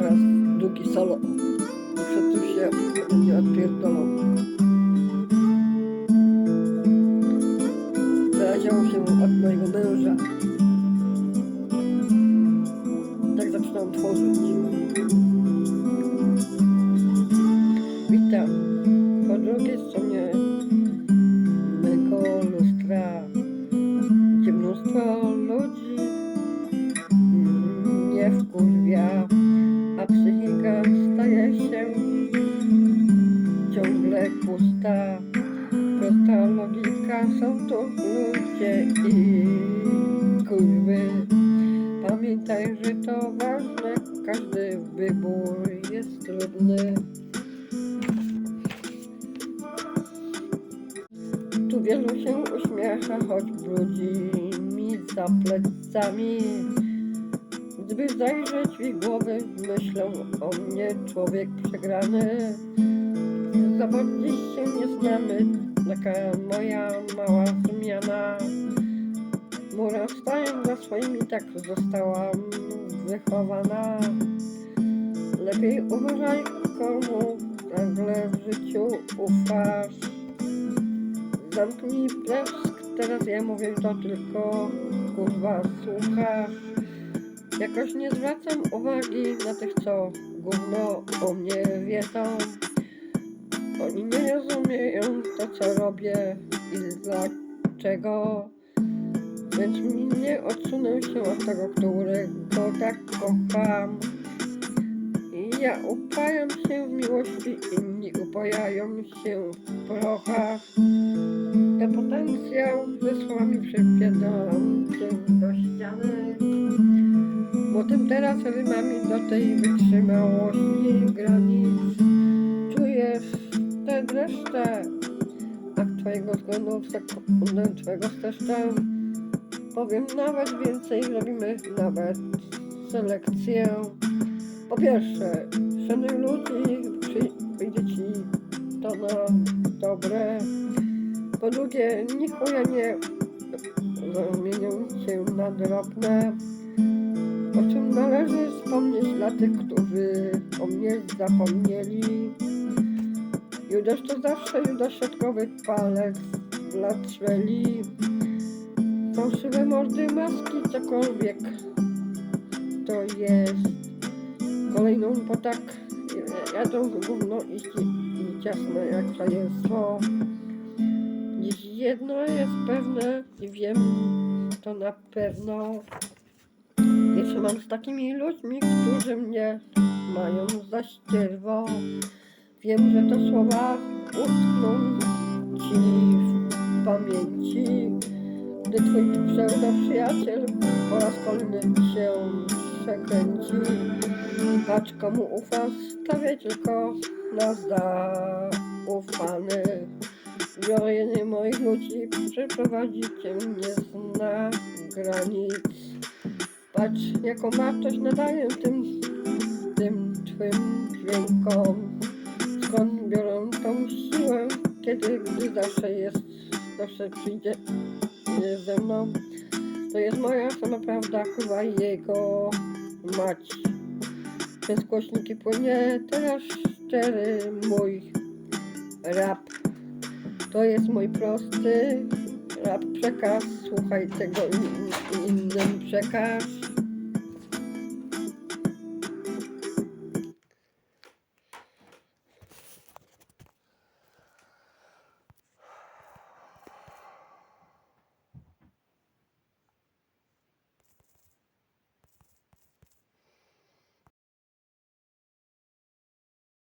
raz drugi solo. Przed tym się nie odpierdolą. Zależało się od mojego męża. Tak zaczynam tworzyć. Są to ludzie i kurwy. Pamiętaj, że to ważne, każdy wybór jest trudny. Tu wielu się uśmiecha, choć brudzi mi za plecami. Gdyby zajrzeć w ich głowy, myślą o mnie człowiek przegrany. Za bardzo się nie znamy, taka moja mała zmiana. Murem staję za swoimi, tak zostałam wychowana. Lepiej uważaj, komu nagle w życiu ufasz. Zamknij plesk, teraz ja mówię to tylko kurwa słuchasz. Jakoś nie zwracam uwagi na tych, co gówno o mnie wiedzą. Oni nie rozumieją to, co robię i dlaczego. Więc nie odsunę się od tego, którego tak kocham. I ja upajam się w miłości, inni upajają się w prochach. Ten potencjał ze słowami przypierdalam się do ściany. Bo tym teraz rymami do tej wytrzymałości granic czujesz tę dreszcze. A twojego zgonu w sekundę twojego steszcza powiem nawet więcej, robimy nawet selekcję. Po pierwsze, szanuj ludzi, przy- wyjdzie ci to na dobre. Po drugie, ni chuja nie zamienią się na drobne. O czym należy wspomnieć dla tych, którzy o mnie zapomnieli. Judasz to zawsze Judasz środkowy palec dla trzeli. Fałszywe mordy, maski, cokolwiek to jest. Kolejną po tak jadą gówno i, i ciasno jak szaleństwo. Dziś jedno jest pewne i wiem to na pewno. Jeszcze mam z takimi ludźmi, którzy mnie mają za ścierwo. Wiem, że to słowa utkną ci w pamięci, gdy twój pseudo przyjaciel po raz kolejny się przekręci. Patrz komu ufasz, stawiaj tylko na zaufany. Jednych moich ludzi, przeprowadzicie mnie na granic. Patrz, jaką wartość nadaję tym, tym twym dźwiękom. Kiedy gdy zawsze jest, zawsze przyjdzie nie ze mną. To jest moja sama prawda, chyba jego mać. Przez głośniki płynie teraz szczery mój rap. To jest mój prosty rap przekaz. Słuchaj tego i, i innym przekaż.